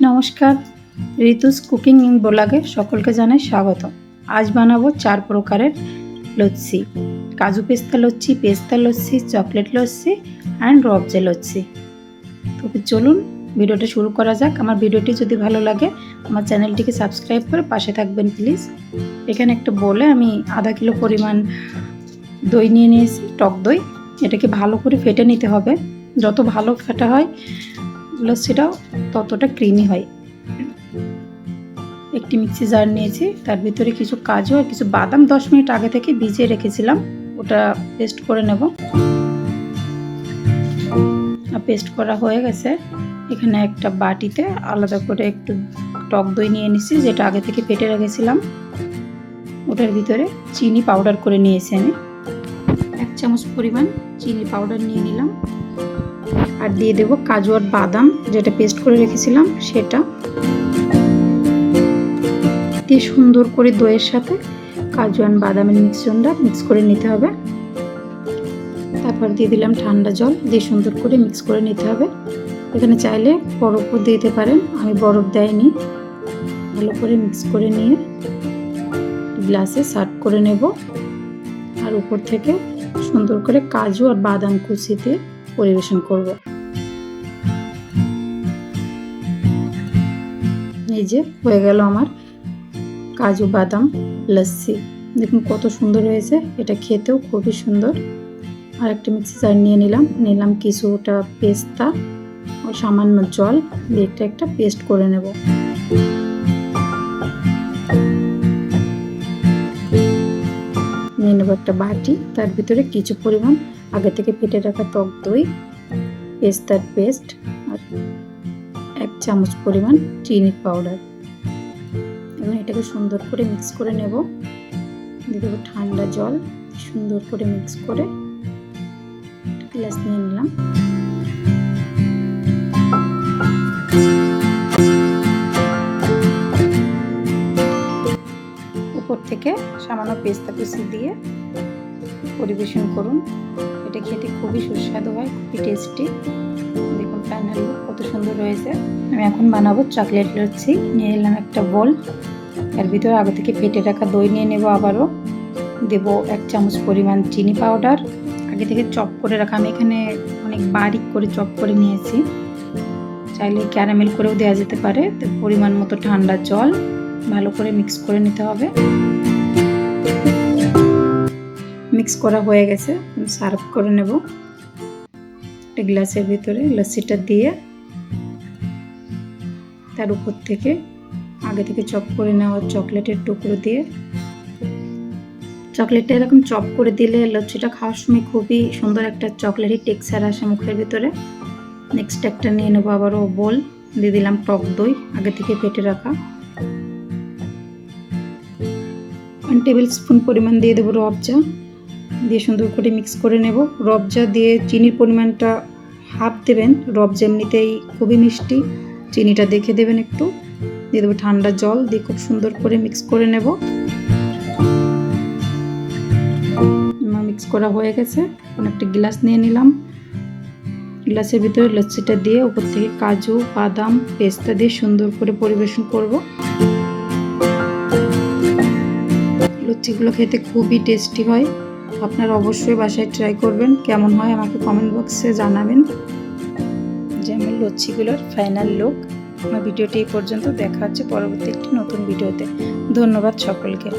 নমস্কার ঋতুস cooking in ব্লগে সকলকে জানাই স্বাগত। আজ বানাবো চার প্রকারের লচ্ছি কাজু পেস্তা লচ্ছি পেস্তা লচ্ছি চকলেট লচ্ছি অ্যান্ড রবজে লচ্ছি তবে চলুন, ভিডিওটা শুরু করা যাক। আমার ভিডিওটি যদি ভালো লাগে, আমার চ্যানেলটিকে সাবস্ক্রাইব করে পাশে থাকবেন, প্লিজ। এখানে একটা বলে আমি আধা কিলো পরিমাণ দই নিয়ে নিয়েছি, টক দই। এটাকে ভালো করে ফেটে নিতে হবে। যত ভালো ফেটা হয় লস্যিটাও ততটা ক্রিমি হয়। একটি মিক্সি জার নিয়েছি, তার ভিতরে কিছু কাজু আর কিছু বাদাম দশ মিনিট আগে থেকে ভিজিয়ে রেখেছিলাম। ওটা পেস্ট করে নেব। পেস্ট করা হয়ে গেছে। এখানে একটা বাটিতে আলাদা করে একটু টক দই নিয়ে নিছি, যেটা আগে থেকে পেটে রেখেছিলাম। ওটার ভিতরে চিনি পাউডার করে নিয়েছি আমি। চামচ পরিমাণ চিনি পাউডার নিয়ে নিলাম। আর দিয়ে দেবো কাজু আর বাদাম, যেটা পেস্ট করে রেখেছিলাম, সেটা। দিয়ে সুন্দর করে দইয়ের সাথে কাজু আর বাদামের মিক্সচারটা মিক্স করে নিতে হবে। তারপর দিয়ে দিলাম ঠান্ডা জল, দিয়ে সুন্দর করে মিক্স করে নিতে হবে। এখানে চাইলে বরফও দিতে পারেন, আমি বরফ দেয়নি ভালো করে মিক্স করে নিয়ে গ্লাসে সার্ভ করে নেব। আর উপর থেকে সুন্দর করে কাজু আর বাদাম কুচি দিয়ে পরিবেশন করব। এই যে হয়ে গেল আমার কাজু বাদাম লস্যি। দেখুন কত সুন্দর হয়েছে, এটা খেতেও খুবই সুন্দর। আর একটা মিক্সি জার নিয়ে নিলাম নিলাম কিছুটা পেস্তা ও সামান্য জল দিয়ে একটা একটা পেস্ট করে নেব। একটা বাটি, তার ভিতরে কিছু পরিমাণ আগে থেকে ফেটে রাখা টক দই, পেস্তার পেস্ট আর এক চামচ পরিমাণ চিনির পাউডার। এবং এটাকে সুন্দর করে মিক্স করে নেব। দিয়ে দেবো ঠান্ডা জল, সুন্দর করে মিক্স করে গ্লাস নিয়ে নিলাম। উপর থেকে সামান্য পেস্তা কুচি দিয়ে পরিবেশন করুন। এটা খেতে খুবই সুস্বাদু হয়, খুবই টেস্টি দেখুন ফাইনাল কত সুন্দর হয়েছে। আমি এখন বানাবো চকলেট লচ্ছি। নিয়ে এলাম একটা বল এর ভিতরে আগে থেকে ফেটে রাখা দই নিয়ে নেব আবারও। দেব এক চামচ পরিমাণ চিনি পাউডার আগে থেকে চপ করে রাখা, আমি এখানে অনেক বারিক করে চপ করে নিয়েছি। চাইলে ক্যারামেল করেও দেওয়া যেতে পারে। পরিমাণ মতো ঠান্ডা জল ভালো করে মিক্স করে নিতে হবে। মিক্স করা হয়ে গেছে সার্ভ করে নেব। একটা গ্লাসের ভিতরে লস্যিটা দিয়ে তার উপর থেকে আগে থেকে চপ করে নেওয়া চকলেটের টুকরো দিয়ে। চকলেটটা এরকম চপ করে দিলে লচ্ছিটা খাওয়ার সময় খুবই সুন্দর একটা চকলেটই টেক্সচার আসে মুখের ভিতরে। নেক্সট একটা নিয়ে নেব আবারও বোল, দিয়ে দিলাম টক দই, আগে থেকে পেটে রাখা। ওয়ান টেবিল স্পুন পরিমাণ দিয়ে দেবো রবজা দিয়ে সুন্দর করে মিক্স করে নেব। রবজা দিয়ে চিনির পরিমাণটা হাফ দেবেন রবজা এমনিতেই খুবই মিষ্টি, চিনিটা দেখে দেবেন একটু। দিয়ে দেবো ঠান্ডা জল দিয়ে খুব সুন্দর করে মিক্স করে নেব। মিক্স করা হয়ে গেছে। এখন একটা গ্লাস নিয়ে নিলাম। গ্লাসের ভিতরে লচ্ছিটা দিয়ে উপর থেকে কাজু, বাদাম, পেস্তা দিয়ে সুন্দর করে পরিবেশন করব। লচ্ছিগুলো খেতে খুবই টেস্টি হয়। আপনারা অবশ্যই বাসায় ট্রাই করবেন। কেমন হয় আমাকে কমেন্ট বক্সে জানাবেন। যে আমার লচ্ছিগুলোর ফাইনাল লুক আমার ভিডিওটি এই পর্যন্ত দেখা হচ্ছে পরবর্তী একটি নতুন ভিডিওতে ধন্যবাদ সকলকে।